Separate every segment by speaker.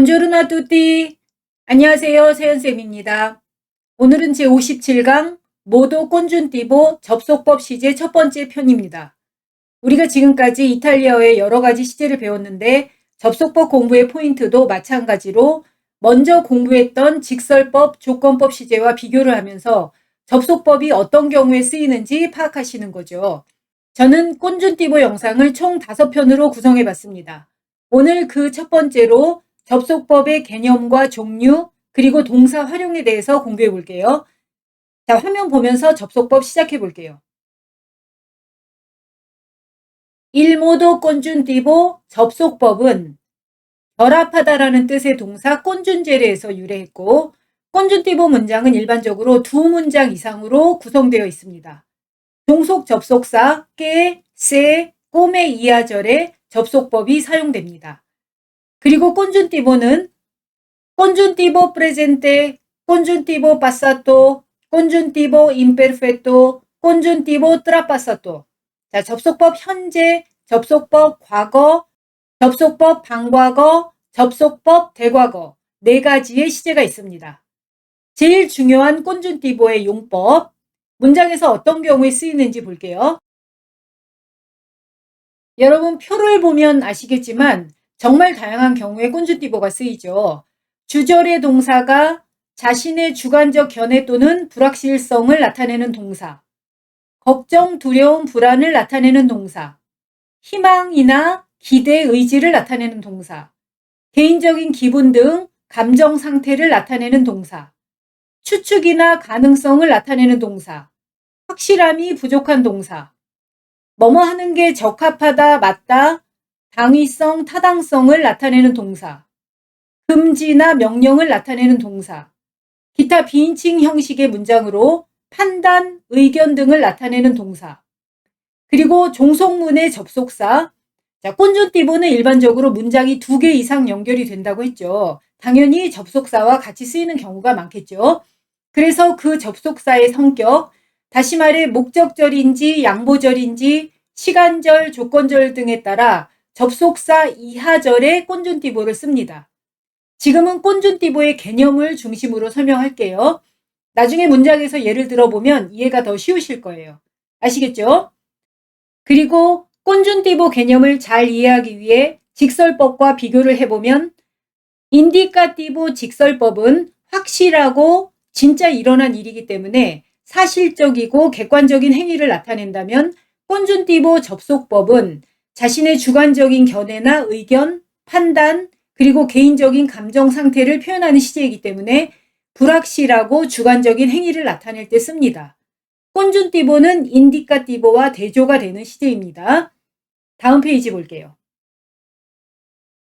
Speaker 1: 본조르나 뚜띠. 안녕하세요. 세연쌤입니다. 오늘은 제57강 모도 꼰준띠보 접속법 시제 첫 번째 편입니다. 우리가 지금까지 이탈리아어의 여러 가지 시제를 배웠는데 접속법 공부의 포인트도 마찬가지로 먼저 공부했던 직설법, 조건법 시제와 비교를 하면서 접속법이 어떤 경우에 쓰이는지 파악하시는 거죠. 저는 꼰준띠보 영상을 총 5편으로 구성해 봤습니다. 오늘 그 첫 번째로 접속법의 개념과 종류, 그리고 동사 활용에 대해서 공부해 볼게요. 자, 화면 보면서 접속법 시작해 볼게요. 일모도 꼰준띠보 접속법은 결합하다라는 뜻의 동사 꼰준제례에서 유래했고 꼰준띠보 문장은 일반적으로 두 문장 이상으로 구성되어 있습니다. 종속 접속사 깨, 세, 꼬메 이하절의 접속법이 사용됩니다. 그리고 꼰준띠보는 꼰준띠보 프레젠테, 꼰준띠보 파사토, 꼰준띠보 임페르페토, 꼰준띠보 트라파사토. 자, 접속법 현재, 접속법 과거, 접속법 방과거, 접속법 대과거 네 가지의 시제가 있습니다. 제일 중요한 꼰준띠보의 용법, 문장에서 어떤 경우에 쓰이는지 볼게요. 여러분 표를 보면 아시겠지만 정말 다양한 경우에 꼰준띠보가 쓰이죠. 주절의 동사가 자신의 주관적 견해 또는 불확실성을 나타내는 동사, 걱정, 두려움, 불안을 나타내는 동사, 희망이나 기대, 의지를 나타내는 동사, 개인적인 기분 등 감정 상태를 나타내는 동사, 추측이나 가능성을 나타내는 동사, 확실함이 부족한 동사, 뭐뭐 하는 게 적합하다, 맞다, 당위성, 타당성을 나타내는 동사, 금지나 명령을 나타내는 동사, 기타 비인칭 형식의 문장으로 판단, 의견 등을 나타내는 동사, 그리고 종속문의 접속사, 자, 꼰준띠보는 일반적으로 문장이 두 개 이상 연결이 된다고 했죠. 당연히 접속사와 같이 쓰이는 경우가 많겠죠. 그래서 그 접속사의 성격, 다시 말해 목적절인지 양보절인지 시간절, 조건절 등에 따라 접속사 이하절에 꼰준띠보를 씁니다. 지금은 꼰준띠보의 개념을 중심으로 설명할게요. 나중에 문장에서 예를 들어보면 이해가 더 쉬우실 거예요. 아시겠죠? 그리고 꼰준띠보 개념을 잘 이해하기 위해 직설법과 비교를 해보면 인디카티보 직설법은 확실하고 진짜 일어난 일이기 때문에 사실적이고 객관적인 행위를 나타낸다면 꼰준띠보 접속법은 자신의 주관적인 견해나 의견, 판단, 그리고 개인적인 감정 상태를 표현하는 시제이기 때문에 불확실하고 주관적인 행위를 나타낼 때 씁니다. 꼰준띠보는 인디카띠보와 대조가 되는 시제입니다. 다음 페이지 볼게요.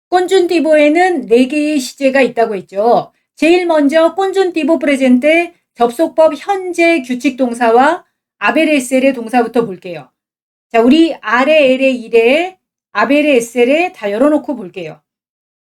Speaker 1: 꼰준띠보에는 4개의 시제가 있다고 했죠. 제일 먼저 꼰준띠보 프레젠테 접속법 현재 규칙 동사와 아베레셀의 동사부터 볼게요. 자, 우리 아래 엘에 이래 아베레 에셀에 다 열어놓고 볼게요.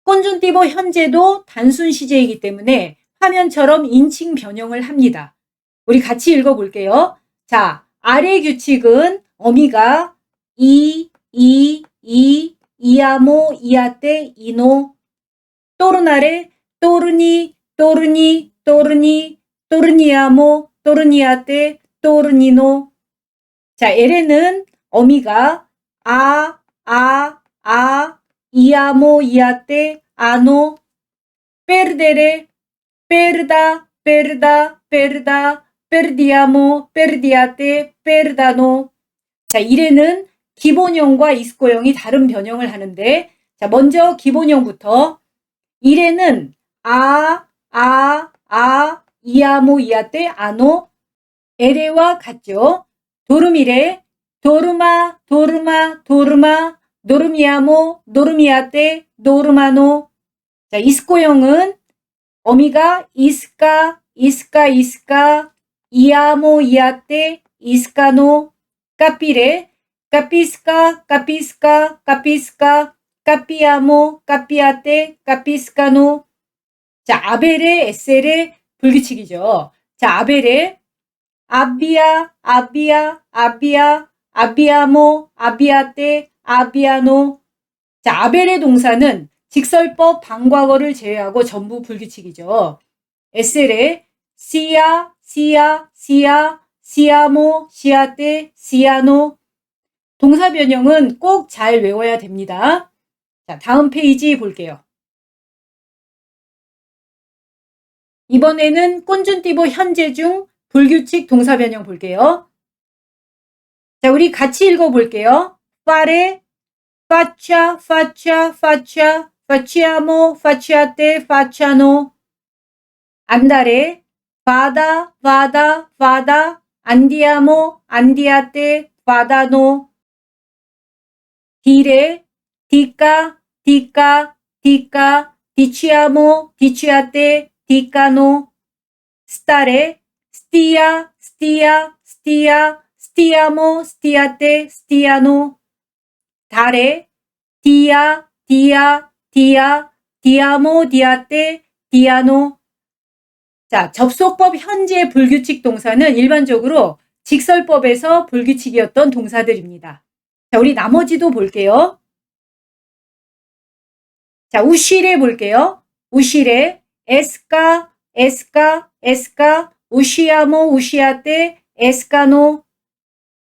Speaker 1: 꼰준띠보 현재도 단순 시제이기 때문에 화면처럼 인칭 변형을 합니다. 우리 같이 읽어볼게요. 자, 아래 규칙은 어미가 이, 이, 이, 이아모, 이아떼, 이노, 또르나레, 또르니, 또르니, 또르니, 또르니아모, 또르니아떼, 또르니노. 자, 엘에는 어미가 아, 아, 아, 이아모, 이아떼, 아노, perdere, perda, perda, perda, perdiamo, perdiate, perdano. 자, 이래는 기본형과 이스코형이 다른 변형을 하는데, 자, 먼저 기본형부터. 이래는 아, 아, 아, 이아모, 이아떼, 아노, 에레와 같죠. 도르미레, 도르마, 도르마, 도르마, 노르미아모, 노르미아떼, 노르마노. 자, 이스코형은 어미가 이스카, 이스카, 이스카, 이아모, 이아떼, 이스카노, 까피레, 까피스카, 까피스카, 까피스카, 까피아모, 까피아떼, 까피스카노. 자, 아벨의 에셀의 불규칙이죠. 자, 아벨의 아비아, 아비아, 아비아, 아비아모, 아비아떼, 아비아노. 자, 아벨의 동사는 직설법 반과거를 제외하고 전부 불규칙이죠. 에셀에 시야, 시야, 시야, 시아모, 시아떼, 시아노 동사 변형은 꼭 잘 외워야 됩니다. 자, 다음 페이지 볼게요. 이번에는 꼰준띠보 현재 중 불규칙 동사 변형 볼게요. 자, 우리 같이 읽어볼게요. fare, faccia, faccia, faccia, facciamo, facciate, facciano. andare, vada, vada, vada, andiamo, andiate, vadano. dire, dica, dica, dica, diciamo, diciate, dicano. stare, stia, stia, stia, stiamo, stiate, stiano. dare, dia, dia, dia, diamo, diate, diano. 자, 접속법 현재 불규칙 동사는 일반적으로 직설법에서 불규칙이었던 동사들입니다. 자, 우리 나머지도 볼게요. 자, 우실에 볼게요. 우실에 에스카, 에스카, 에스카, 우시아모, 우시아테, 에스카노,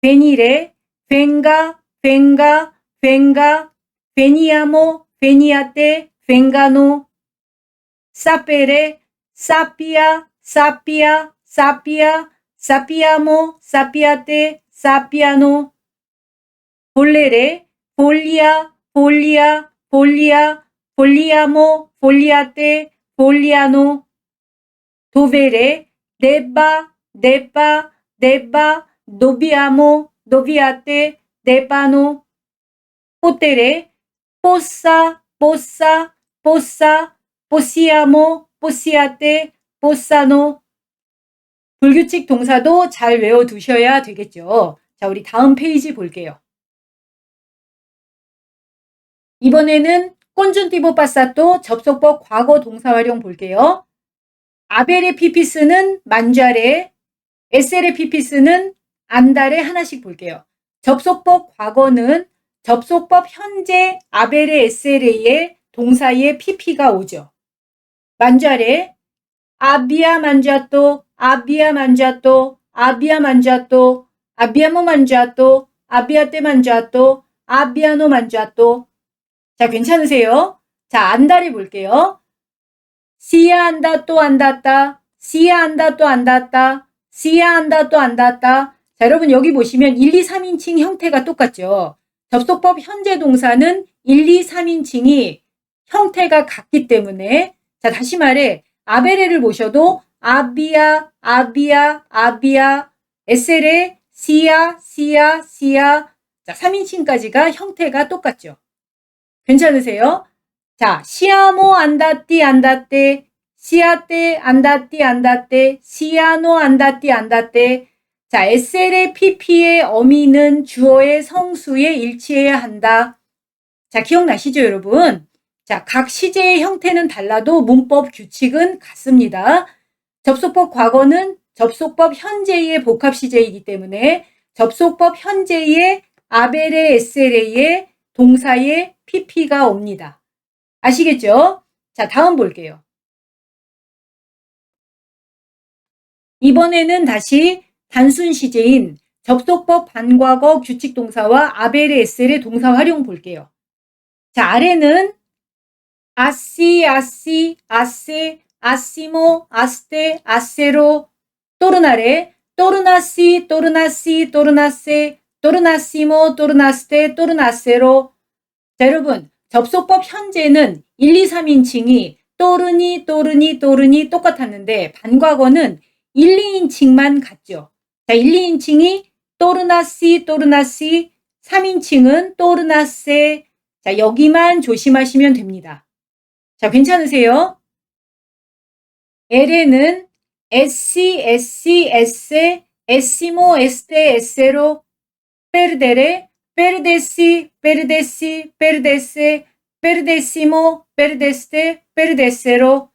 Speaker 1: 베니레, 벤가, 벤가, 벤가, 베니아모, 베니아테, 벤가노, 사페레, 사피 노비아모, 노비아테, 네바노, 포테레, 포사, 포사, 포사, 포시아모, 포시아테, 포사노. 불규칙 동사도 잘 외워두셔야 되겠죠. 자, 우리 다음 페이지 볼게요. 이번에는 꼰준티보 파사또 접속법 과거 동사 활용 볼게요. 아벨의 피피스는 만자레, 에셀의 피피스는 안달에 하나씩 볼게요. 접속법 과거는 접속법 현재 아벨의 에셀의 동사의 pp가 오죠. 만자레, 아비아 만자또, 아비아 만자또, 아비아 만자또, 아비아모 만자또, 아비아테 만자또, 아비아노 만자또. 자, 괜찮으세요? 자, 안달이 볼게요. 시야 한다 또 안닿다. 시야 한다 또 안닿다. 시야 한다 또 안닿다. 자, 여러분 여기 보시면 1, 2, 3인칭 형태가 똑같죠. 접속법 현재 동사는 1, 2, 3인칭이 형태가 같기 때문에 자, 다시 말해 아베레를 보셔도 아비아, 아비아, 아비아, 에셀의 시야, 시야, 시야. 자, 3인칭까지가 형태가 똑같죠. 괜찮으세요? 자, 시아모 안다띠 안다떼, 시아떼 안다띠 안다떼, 시아노 안다띠 안다떼. 자, 에셀의 pp의 어미는 주어의 성수에 일치해야 한다. 자, 기억나시죠, 여러분? 자, 각 시제의 형태는 달라도 문법 규칙은 같습니다. 접속법 과거는 접속법 현재의 복합 시제이기 때문에 접속법 현재의 아벨의 SLA의 동사의 PP가 옵니다. 아시겠죠? 자, 다음 볼게요. 이번에는 다시 단순 시제인 접속법 반과거 규칙 동사와 아벨의 SL의 동사 활용 볼게요. 자, 아래는 아시, 아시, 아세, 아시모, 아스테, 아세로, 또르나레, 또르나시, 또르나시, 또르나세, 또르나시모, 또르나스테, 또르나세로. 자, 여러분, 접속법 현재는 1, 2, 3인칭이 또르니, 또르니, 또르니 똑같았는데 반과거는 1, 2인칭만 같죠. 자, 1, 2인칭이 또르나시, 또르나시, 3인칭은 또르나세. 자, 여기만 조심하시면 됩니다. 자, 괜찮으세요? L에는 SC, SC, S, Simo, Este, S로 perdere, perdesi, perdesi, perdese, perdesimo, perdeste, perdesero.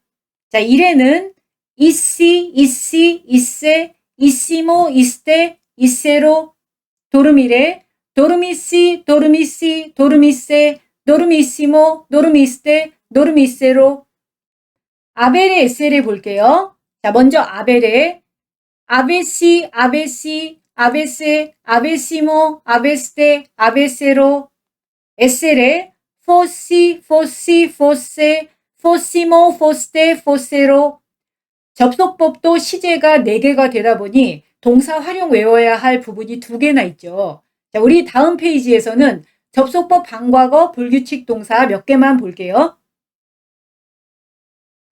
Speaker 1: 자, 1에는 있시, 있시, 있세, 있시모, 있ste, 있세로 도르미레, 도르미시, 도르미시, 도르미세, 노르미시모, 노르미스테, 노르미세로. 아벨의 에세를 볼게요. 자, 먼저 아벨의 아베시, 아베시, 아베세, 아베시모, 아베스테, 아베세로. 에세레 포시, 포시, 포세, 포시모, 포스테, 포세로. 접속법도 시제가 4개가 되다 보니 동사 활용 외워야 할 부분이 두 개나 있죠. 자, 우리 다음 페이지에서는 접속법 방과거 불규칙 동사 몇 개만 볼게요.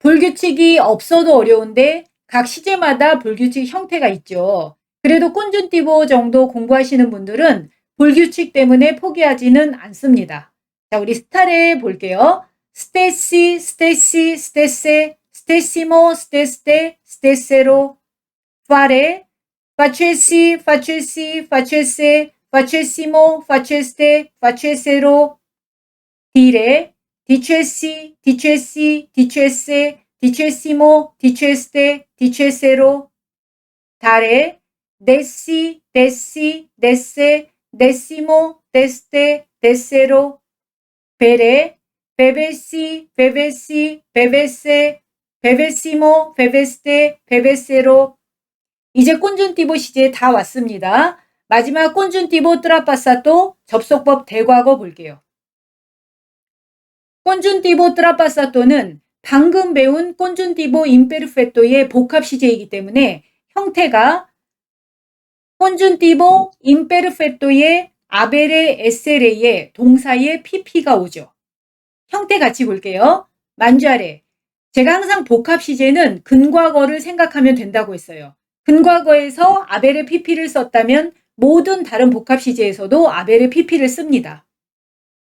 Speaker 1: 불규칙이 없어도 어려운데 각 시제마다 불규칙 형태가 있죠. 그래도 꼰준띠보 정도 공부하시는 분들은 불규칙 때문에 포기하지는 않습니다. 자, 우리 스타레 볼게요. 스테시, 스테시, 스테세, 스테시모, 스테스테, 스테세로, 파레, 파체시, 파체시, 파체세, facessimo, faceste, facessero, dire, dicessi, dicessi, dicesse, dicessimo, diceste, dicessero, dare, dessi, dessi, desse, dessimo, deste, dessero, bere, bevessi, bevessi, bevesse, bevessimo, beveste, bevessero. 이제 꼰준띠보 시제 다 왔습니다. 마지막 꼰준띠보 트라파사또 접속법 대과거 볼게요. 꼰준띠보 트라파사또는 방금 배운 꼰준띠보 임페르페토의 복합 시제이기 때문에 형태가 꼰준띠보 임페르페토의 아베레 에세레의 동사의 PP가 오죠. 형태 같이 볼게요. 만주아레. 제가 항상 복합 시제는 근과거를 생각하면 된다고 했어요. 근과거에서 아베레 PP를 썼다면 모든 다른 복합 시제에서도 아벨의 PP를 씁니다.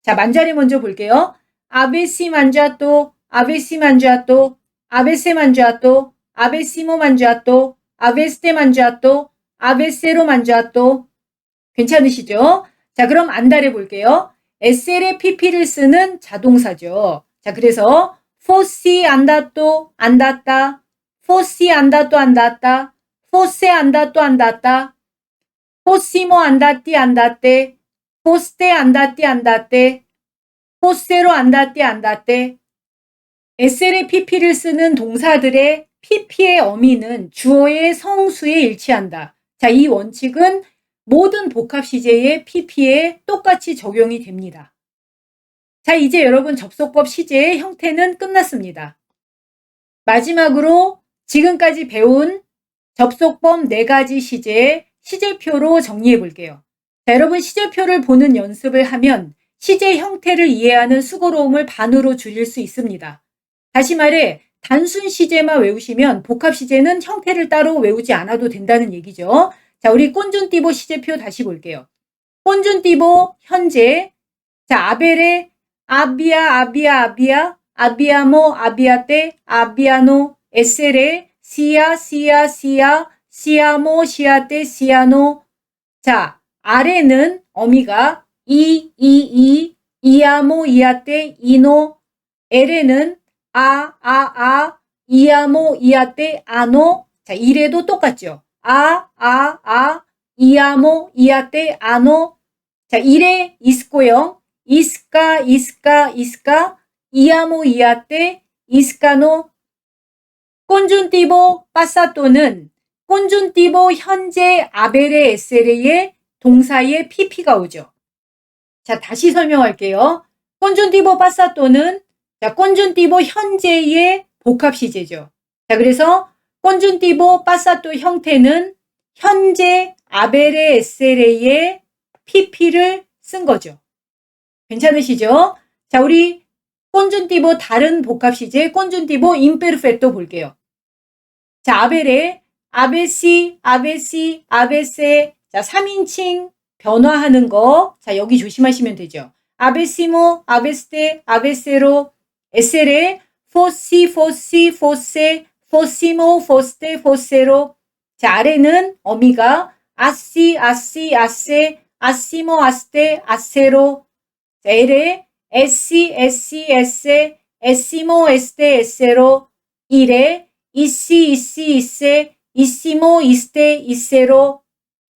Speaker 1: 자, 만자리 먼저 볼게요. 아베시 만자또, 아베시 만자또, 아베세 만자또, 아베시모 만자또, 아베스테 만자또, 아베세로 만자또. 괜찮으시죠? 자, 그럼 안달해 볼게요. SL의 PP를 쓰는 자동사죠. 자, 그래서 포시 안다또 안다따, 포시 안다또 안다따, 포세 안다또 안다따, 포시모 안다띠 안다떼, 포스테 안다띠 안다떼, 포세로 안다띠 안다떼. SL의 PP를 쓰는 동사들의 PP의 어미는 주어의 성수에 일치한다. 자, 이 원칙은 모든 복합 시제의 PP에 똑같이 적용이 됩니다. 자, 이제 여러분 접속법 시제의 형태는 끝났습니다. 마지막으로 지금까지 배운 접속법 4가지 시제의 시제표로 정리해 볼게요. 자, 여러분 시제표를 보는 연습을 하면 시제 형태를 이해하는 수고로움을 반으로 줄일 수 있습니다. 다시 말해 단순 시제만 외우시면 복합 시제는 형태를 따로 외우지 않아도 된다는 얘기죠. 자, 우리 꼰준띠보 시제표 다시 볼게요. 꼰준띠보 현재 자, 아벨의 아비아 아비아 아비아 아비아모 아비아떼 아비아노 에셀의 시아 시아 시아 시아모, 시아테, 시아노. 자, 아래는 어미가 이, 이, 이, 이아모, 이아테, 이노. 에레는 아, 아, 아, 이아모, 이아테, 아노. 자, 이래도 똑같죠. 아, 아, 아, 이아모, 이아테, 아노. 자, 이래 이스코형. 이스카, 이스카, 이스카. 이아모, 이아테, 이스카노. 꼰준띠보, 빠사또는 꼰준띠보 현재 아벨의 에세레의 동사의 PP가 오죠. 자, 다시 설명할게요. 꼰준띠보 파사또는 자, 꼰준띠보 현재의 복합 시제죠. 자, 그래서 꼰준띠보 파사또 형태는 현재 아벨의 에세레의 PP를 쓴 거죠. 괜찮으시죠? 자, 우리 꼰준띠보 다른 복합 시제 꼰준띠보 임페르페토 볼게요. 자, 아벨의 아베시, 아베시, 아베세. 자, 3인칭 변화하는 거. 자, 여기 조심하시면 되죠. 아베시모, 아베스테, 아베세로, 에세레, 포시, 포시, 포세, 포시모, 포스테, 포세로. 자, 아래는 어미가 아시, 아시, 아세, 아시모, 아스테, 아세로. 자, 에레, 에시, 에시, 에세, 에시모, 에스테, 에세로. 이레, 이시, 이시, 이세, 이시모, 이스테, 이세로.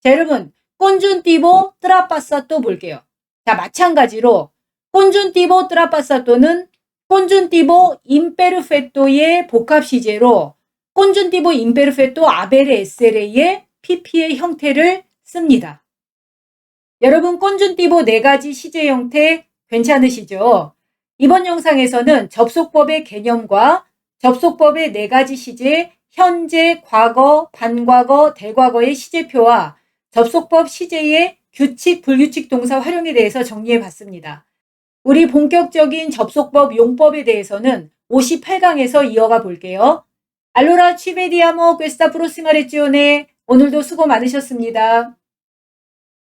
Speaker 1: 자, 여러분, 꼰준띠보, 트라파사 또 볼게요. 자, 마찬가지로 콘준티보 트라파사토는 콘준티보 임페르페토의 복합 시제로 콘준티보 임페르페토 아베레 에세레의 PP의 형태를 씁니다. 여러분 콘준티보 네 가지 시제 형태 괜찮으시죠? 이번 영상에서는 접속법의 개념과 접속법의 네 가지 시제, 현재, 과거, 반과거, 대과거의 시제표와 접속법 시제의 규칙, 불규칙 동사 활용에 대해서 정리해 봤습니다. 우리 본격적인 접속법 용법에 대해서는 58강에서 이어가 볼게요. 알로라 취베디아모 퀘스타 프로시마 레지오네 오늘도 수고 많으셨습니다.